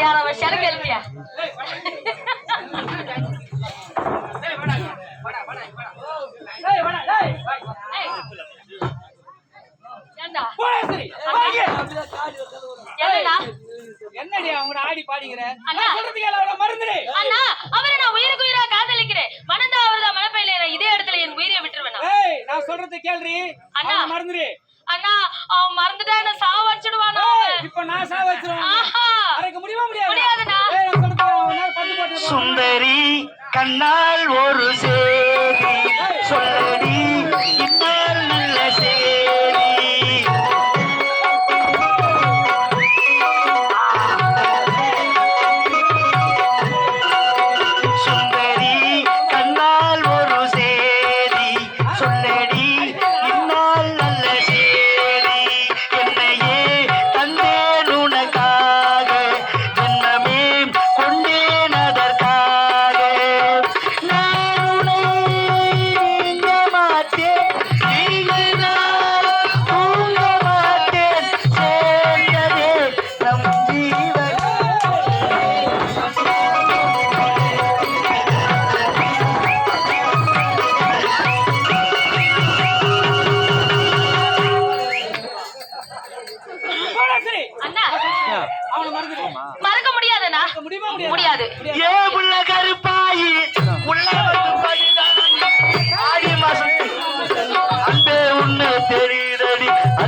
ಯಾರ ಶರ ಕೇಳ್ತೀಯ மருந்து அண்ணா. அவரை நான் உயிருக்கு காதலிக்கிறேன். மனதா அவர்தான் மனப்பையில இதே இடத்துல என் உயிரை விட்டுருவேன் நான். சொல்றது கேள்றி அண்ணா. மறந்துரு அண்ணா அவன் மறந்துட்டா என்ன சாவ கண்ணால் ஒரு சே Yeah.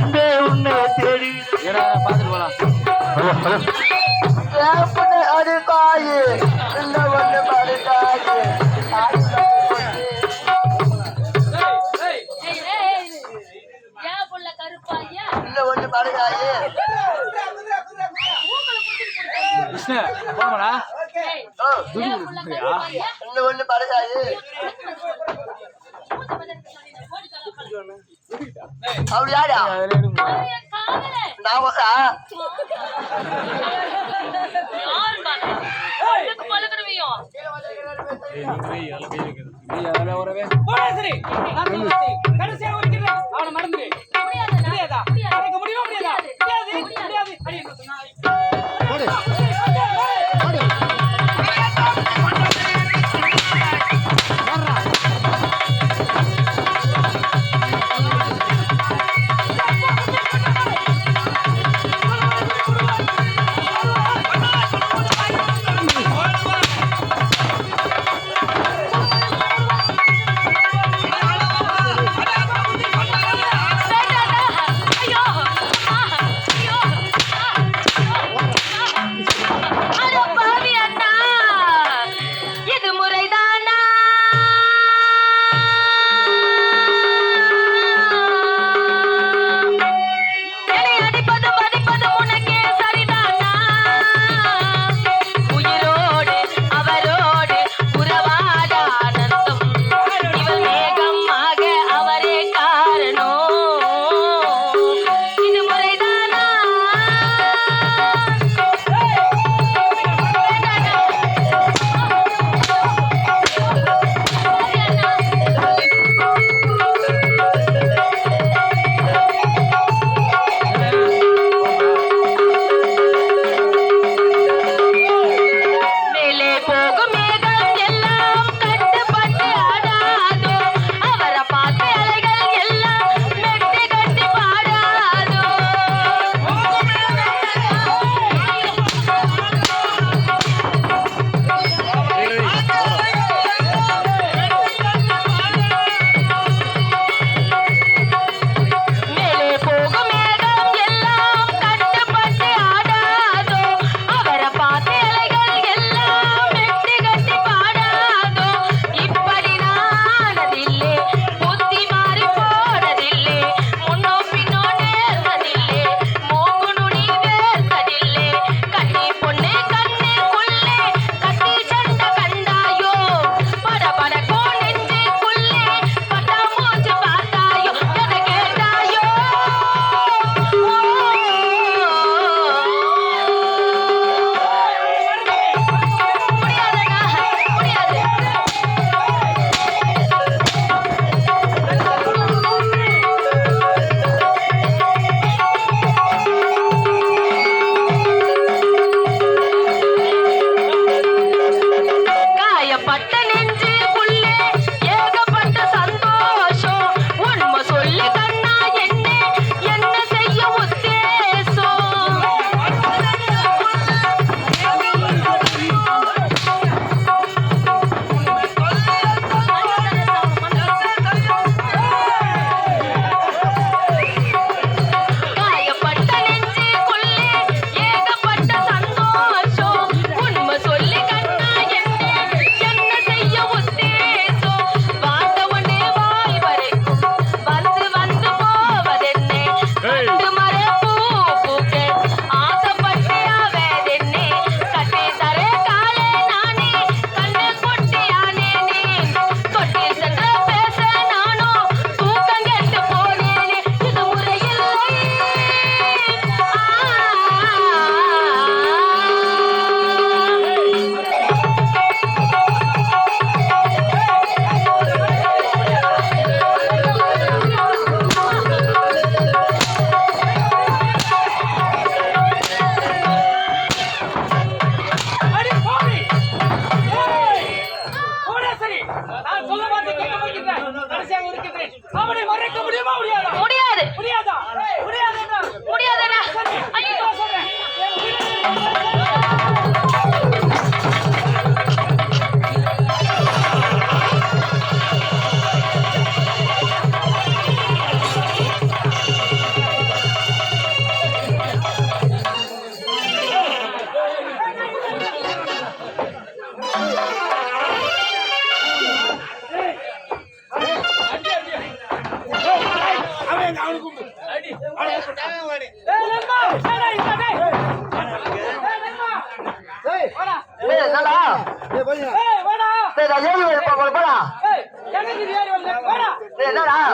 அன்பே உன்னை தேடி பாத்துட்டு ஒண்ணு படுகாயே அவர் யாரா நான் உறவே. சரி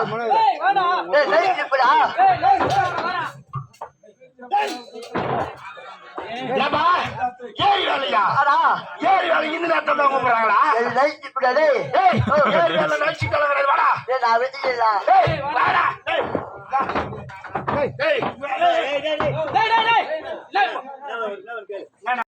ஏய். ஏய், ஏரி வேலையா? ஏரி வேலை இந்த நேரத்துல தான் கூப்பிடுறாங்களா? டேய், லைட் இப்படா. ஏய், ஏரி வேலை நடிச்சு கலவரம் வாடா. டேய், நான் வெட்டிடலடா. ஏய், வாடா. ஏய், வா. ஏய், டேய், டேய், டேய். லேய்,